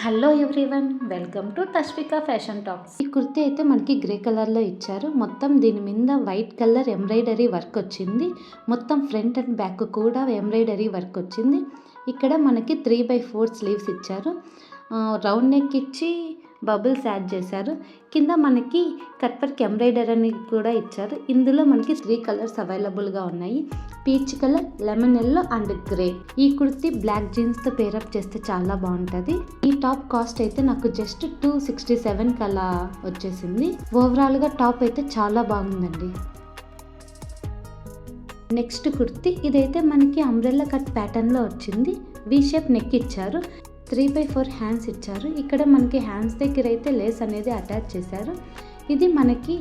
Hello everyone welcome to Tashvika fashion talks ఈ కుర్తి అయితే మనకి గ్రే కలర్లో ఇచ్చారు. మొత్తం దీని మీద వైట్ కలర్ ఎంబ్రాయిడరీ వర్క్ వచ్చింది. మొత్తం ఫ్రంట్ అండ్ బ్యాక్ కూడా ఎంబ్రాయిడరీ వర్క్ వచ్చింది. ఇక్కడ మనకి త్రీ బై ఫోర్ స్లీవ్స్ ఇచ్చారు. రౌండ్ నెక్ ఇచ్చి బబుల్స్ యాడ్ చేశారు. కింద మనకి కట్ వర్క్ ఎంబ్రాయిడరీ అని కూడా ఇచ్చారు. ఇందులో మనకి త్రీ కలర్స్ అవైలబుల్గా ఉన్నాయి. Peach colour lemon yellow and grey. ఈ కుర్తీ బ్లాక్ జీన్స్తో పేరప్ చేస్తే చాలా బాగుంటుంది. ఈ టాప్ కాస్ట్ అయితే నాకు జస్ట్ టూ సిక్స్టీ సెవెన్ కలా వచ్చేసింది. ఓవరాల్గా టాప్ అయితే చాలా బాగుందండి. నెక్స్ట్ కుర్తీ. ఇదైతే మనకి అంబ్రెల్లా కట్ ప్యాటర్న్లో వచ్చింది. వి షేప్ నెక్ ఇచ్చారు. త్రీ బై ఫోర్ హ్యాండ్స్ ఇచ్చారు. ఇక్కడ మనకి హ్యాండ్స్ దగ్గర అయితే లేస్ అనేది అటాచ్ చేశారు. ఇది మనకి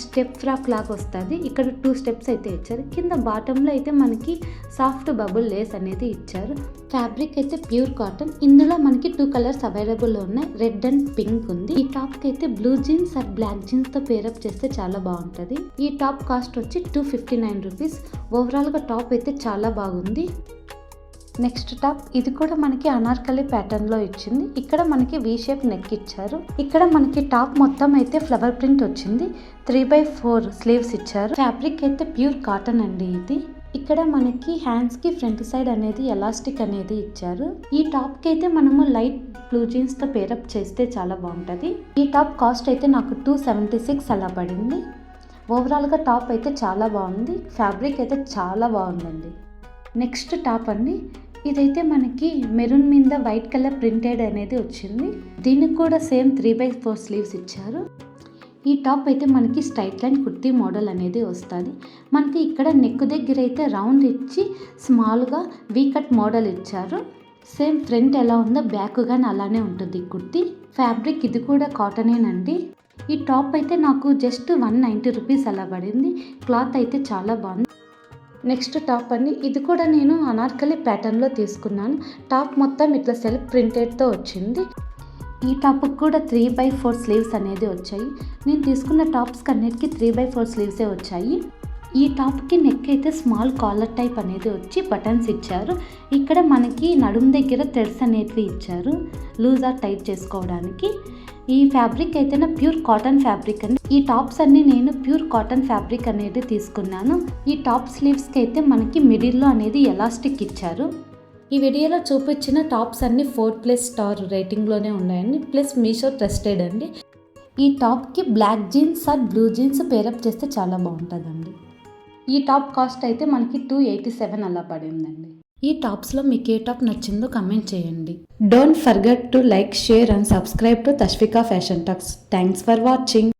స్టెప్ ఫ్రాక్ లాగా వస్తుంది. ఇక్కడ టూ స్టెప్స్ అయితే ఇచ్చారు. కింద బాటంలో అయితే మనకి సాఫ్ట్ బబుల్ లేస్ అనేది ఇచ్చారు. ఫ్యాబ్రిక్ అయితే ప్యూర్ కాటన్. ఇందులో మనకి టూ కలర్స్ అవైలబుల్ ఉన్నాయి. రెడ్ అండ్ పింక్ ఉంది. ఈ టాప్కి అయితే బ్లూ జీన్స్ అండ్ బ్లాక్ జీన్స్తో పేరప్ చేస్తే చాలా బాగుంటుంది. ఈ టాప్ కాస్ట్ వచ్చి టూ ఫిఫ్టీ నైన్ రూపీస్. ఓవరాల్గా టాప్ అయితే చాలా బాగుంది. నెక్స్ట్ టాప్ ఇది కూడా మనకి అనార్కలి ప్యాటర్న్లో ఇచ్చింది. ఇక్కడ మనకి వి షేప్ నెక్ ఇచ్చారు. ఇక్కడ మనకి టాప్ మొత్తం అయితే ఫ్లవర్ ప్రింట్ వచ్చింది. త్రీ బై ఫోర్ స్లీవ్స్ ఇచ్చారు. ఫ్యాబ్రిక్ అయితే ప్యూర్ కాటన్ అండి ఇది. ఇక్కడ మనకి హ్యాండ్స్కి ఫ్రంట్ సైడ్ అనేది ఎలాస్టిక్ అనేది ఇచ్చారు. ఈ టాప్కి అయితే మనము లైట్ బ్లూ జీన్స్తో పేరప్ చేస్తే చాలా బాగుంటది. ఈ టాప్ కాస్ట్ అయితే నాకు టూ సెవెంటీ సిక్స్ అలా పడింది. ఓవరాల్గా టాప్ అయితే చాలా బాగుంది. ఫ్యాబ్రిక్ అయితే చాలా బాగుందండి. నెక్స్ట్ టాప్ అండి. ఇదైతే మనకి మెరూన్ మీద వైట్ కలర్ ప్రింటెడ్ అనేది వచ్చింది. దీనికి కూడా same three by four sleeves ఇచ్చారు. ఈ టాప్ అయితే మనకి స్ట్రైట్ లైన్ కుర్తీ మోడల్ అనేది వస్తుంది. మనకి ఇక్కడ నెక్ దగ్గర అయితే రౌండ్ ఇచ్చి స్మాల్గా వీ కట్ మోడల్ ఇచ్చారు. సేమ్ ఫ్రంట్ ఎలా ఉందో బ్యాక్ కానీ అలానే ఉంటుంది ఈ కుర్తీ. ఫ్యాబ్రిక్ ఇది కూడా కాటనేనండి ఈ టాప్ అయితే నాకు జస్ట్ వన్ నైంటీ రూపీస్ అలా పడింది. క్లాత్ అయితే చాలా బాగుంది. నెక్స్ట్ టాప్ అండి. ఇది కూడా నేను అనార్కలి ప్యాటర్న్లో తీసుకున్నాను. టాప్ మొత్తం ఇట్లా సెల్ఫ్ ప్రింటెడ్తో వచ్చింది. ఈ టాప్కి కూడా త్రీ బై ఫోర్ స్లీవ్స్ అనేది వచ్చాయి. నేను తీసుకున్న టాప్స్కి అన్నిటికీ త్రీ బై ఫోర్ స్లీవ్సే వచ్చాయి. ఈ టాప్కి నెక్ అయితే స్మాల్ కాలర్ టైప్ అనేది వచ్చి బటన్స్ ఇచ్చారు. ఇక్కడ మనకి నడుం దగ్గర థ్రెడ్స్ అనేటివి ఇచ్చారు. లూజ్ ఆర్ టైట్ చేసుకోవడానికి. ఈ ఫ్యాబ్రిక్ అయితే నా ప్యూర్ కాటన్ ఫ్యాబ్రిక్ అండి. ఈ టాప్స్ అన్ని నేను ప్యూర్ కాటన్ ఫ్యాబ్రిక్ అనేది తీసుకున్నాను. ఈ టాప్ స్లీవ్స్కి అయితే మనకి మిడిల్లో అనేది ఎలాస్టిక్ ఇచ్చారు. ఈ వీడియోలో చూపించిన టాప్స్ అన్ని ఫోర్ ప్లస్ స్టార్ రేటింగ్లోనే ఉన్నాయండి. ప్లస్ మీషో ట్రస్టెడ్ అండి. ఈ టాప్కి black jeans or blue jeans pair up చేస్తే చాలా బాగుంటుందండి. ఈ టాప్ కాస్ట్ అయితే మనకి టూ ఎయిటీ సెవెన్ అలా పడిందండి. ఈ టాప్స్లో మీకు ఏ టాప్ నచ్చిందో కమెంట్ చేయండి. Don't forget to like share and subscribe to Tashvika fashion talks thanks for watching